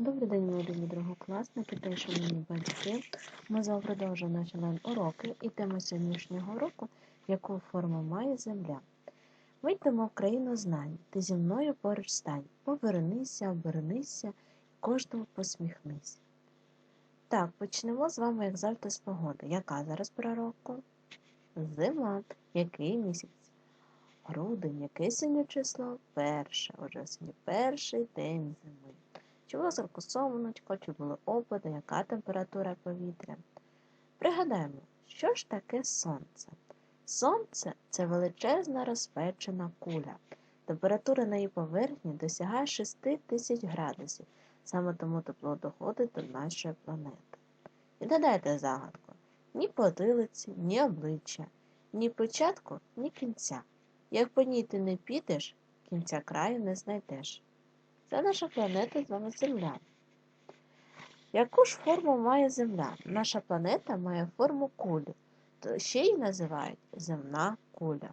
Добрий день, мої любі другокласники й шановні батьки. Ми знову продовжуємо наші онлайн-уроки і тема сьогоднішнього уроку яку форму має земля. Вийдемо в країну знань, ти зі мною поруч стань, повернися, обернися, кожному посміхнися. Так, почнемо з вами, як завжди, з погоди. Яка зараз пора року? Зима. Який місяць? Грудень. Яке сьогодні число? Перше. Отже, сьогодні перший день зими. Чи було зранку чи були опади, яка температура повітря? Пригадаємо, що ж таке сонце? Сонце це величезна розпечена куля. Температура на її поверхні досягає 6 тисяч градусів. Саме тому тепло доходить до нашої планети. Відгадайте загадку: ні потилиці, ні обличчя, ні початку, ні кінця. Як по ній ти не підеш, кінця краю не знайдеш. Це наша планета з вами Земля. Яку ж форму має Земля? Наша планета має форму кулі, то ще її називають земна куля.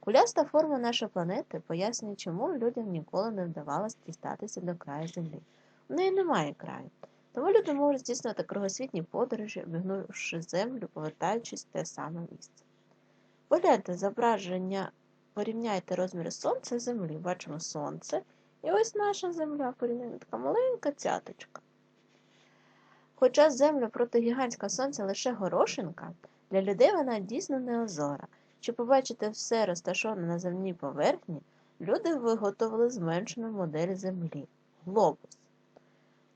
Куляста форма нашої планети пояснює, чому людям ніколи не вдавалося дістатися до краю Землі. У неї немає краю. Тому люди можуть здійснювати кругосвітні подорожі, обігнувши землю, повертаючись в те саме місце. Погляньте зображення, порівняйте розміри Сонця і Землі. Бачимо Сонце. І ось наша земля така маленька цяточка. Хоча земля проти гігантського сонця лише горошинка, для людей вона дійсно неозора. Щоб побачити все розташоване на земній поверхні, люди виготовили зменшену модель Землі глобус.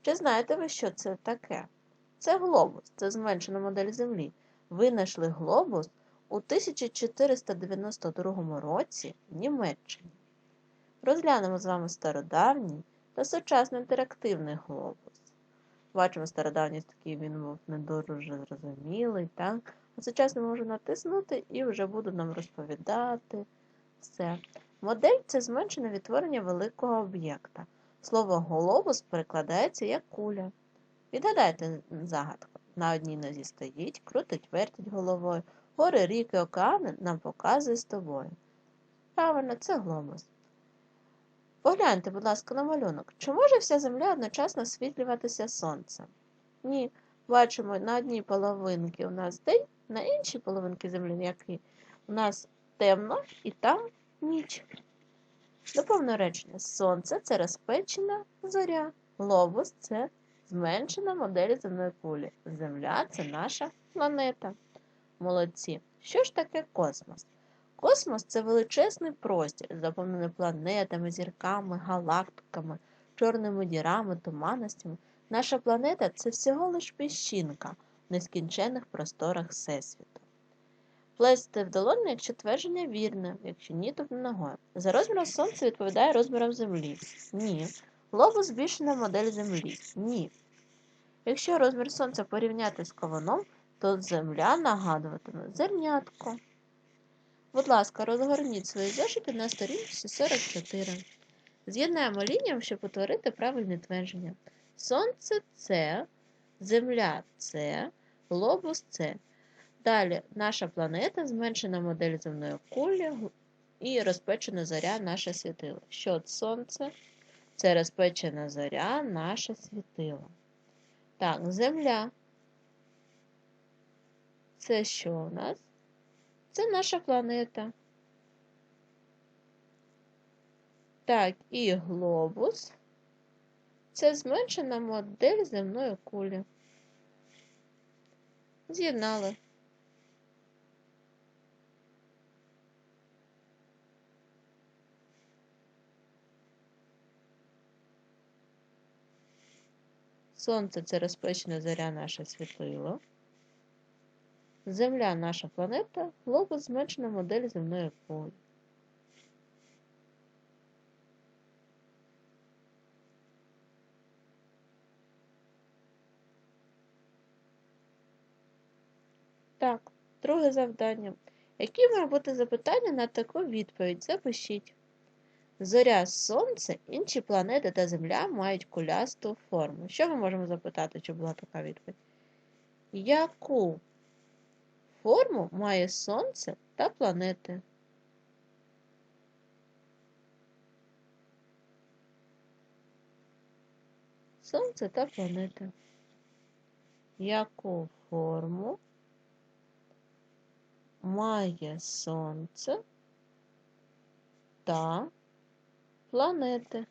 Чи знаєте ви, що це таке? Це глобус, це зменшена модель Землі. Винайшли глобус у 1492 році в Німеччині. Розглянемо з вами стародавній та сучасний інтерактивний глобус. Бачимо, стародавній такий він був не дуже зрозумілий, так? а сучасний можу натиснути і вже буду нам розповідати все. Модель це зменшене відтворення великого об'єкта. Слово глобус перекладається як куля. Відгадайте загадку. На одній нозі стоїть, крутить, вертить головою, гори, ріки, океани нам показує з тобою. Правильно, це глобус. Погляньте, будь ласка, на малюнок. Чи може вся земля одночасно освітлюватися сонцем? Ні. Бачимо, на одній половинці у нас день, на іншій половинці землі, який у нас темно і там ніч. Доповне речення. Сонце це розпечена зоря. Глобус це зменшена модель земної кулі. Земля це наша планета. Молодці. Що ж таке космос? Космос це величезний простір, заповнений планетами, зірками, галактиками, чорними дірами, туманностями. Наша планета це всього лиш піщинка в нескінченних просторах Всесвіту. Плести в долоні, якщо твердження вірне, якщо ні, то ногою. За розміром Сонця відповідає розмірам Землі. Ні. Глобус збільшена модель Землі. Ні. Якщо розмір Сонця порівняти з кованом, то Земля нагадуватиме зернятко. Будь ласка, розгорніть свої зошити на сторінці 44. З'єднаємо лініям, щоб утворити правильне твердження. Сонце це, Земля це, глобус це. Далі наша планета, зменшена модель земної кулі і розпечена зоря наше світило. Що сонце? Це розпечена зоря, наше світило. Так, Земля. Це що у нас? Це наша планета. Так, і глобус це зменшена модель земної кулі. З'єднали. Сонце це розпечена зоря наше світлило. Земля наша планета, глобус зменшена модель земної кулі. Так, друге завдання. Які мають бути запитання на таку відповідь? Запишіть. Зоря Сонце, інші планети та Земля мають кулясту форму. Що ми можемо запитати, чи була така відповідь? Яку форму має Сонце та планети? Сонце та планети. Яку форму має Сонце та планети?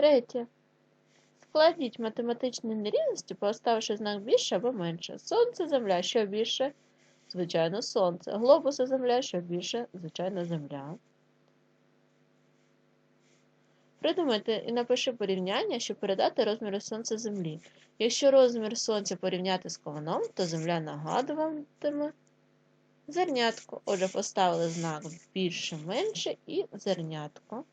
Третє. Складіть математичні нерівності, поставивши знак більше або менше. Сонце, Земля, що більше? Звичайно, Сонце. Глобус Земля, що більше? Звичайно, Земля. Придумайте і напиши порівняння, щоб передати розміри Сонця Землі. Якщо розмір Сонця порівняти з ковном, то Земля нагадуватиме зернятко. Отже, поставили знак більше, менше і зернятко.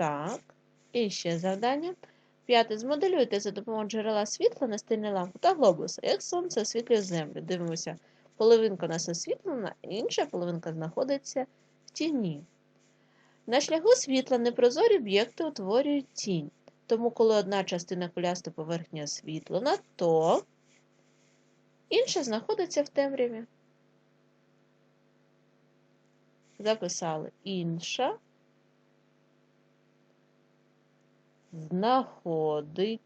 Так, і ще завдання. П'яте. Змоделюйте за допомогою джерела світла настільної лампи та глобуса, як сонце освітлює землю. Дивимося, половинка у нас освітлена, інша половинка знаходиться в тіні. На шляху світла непрозорі об'єкти утворюють тінь. Тому, коли одна частина кулястої поверхні освітлена, то інша знаходиться в темряві. Записали інша. Знаходиться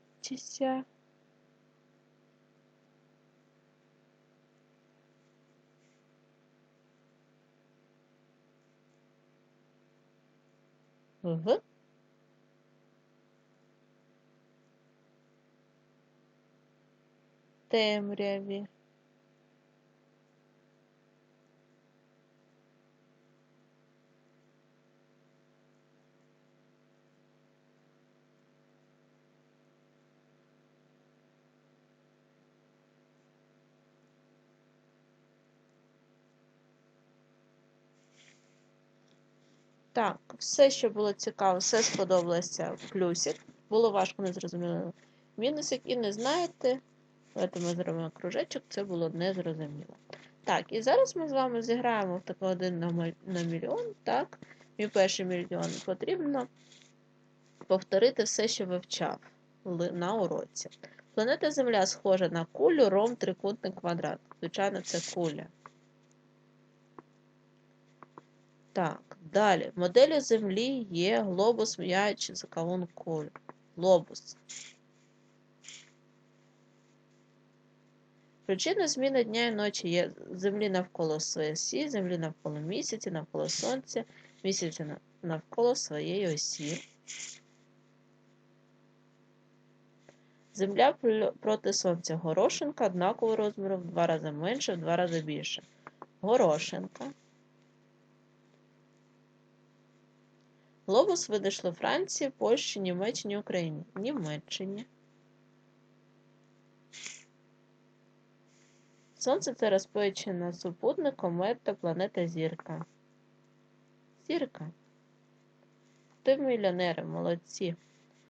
в темряві. Так, все, що було цікаво, все сподобалося плюсик. Було важко, не зрозуміло мінусик. І не знаєте, давайте ми зробимо кружечок, це було незрозуміло. Так, і зараз ми з вами зіграємо в такий один на мільйон. Так, мій перший мільйон потрібно повторити все, що вивчав на уроці. Планета Земля схожа на кулю, ром, трикутник, квадрат. Звичайно, це куля. Так, далі. В моделі Землі є глобус, м'яч, закавун куль. Глобус. Причина зміни дня і ночі є Землі навколо своєї осі, Землі навколо місяця, навколо Сонця, місяця навколо своєї осі. Земля проти Сонця горошинка однакового розміру в два рази менше, в два рази більше. Горошинка. Глобус видійшли Франції, Польщі, Німеччині, Україні. Німеччині. Сонце це розпечена супутник, комета, планета Зірка. Зірка. Ти мільйонери, молодці.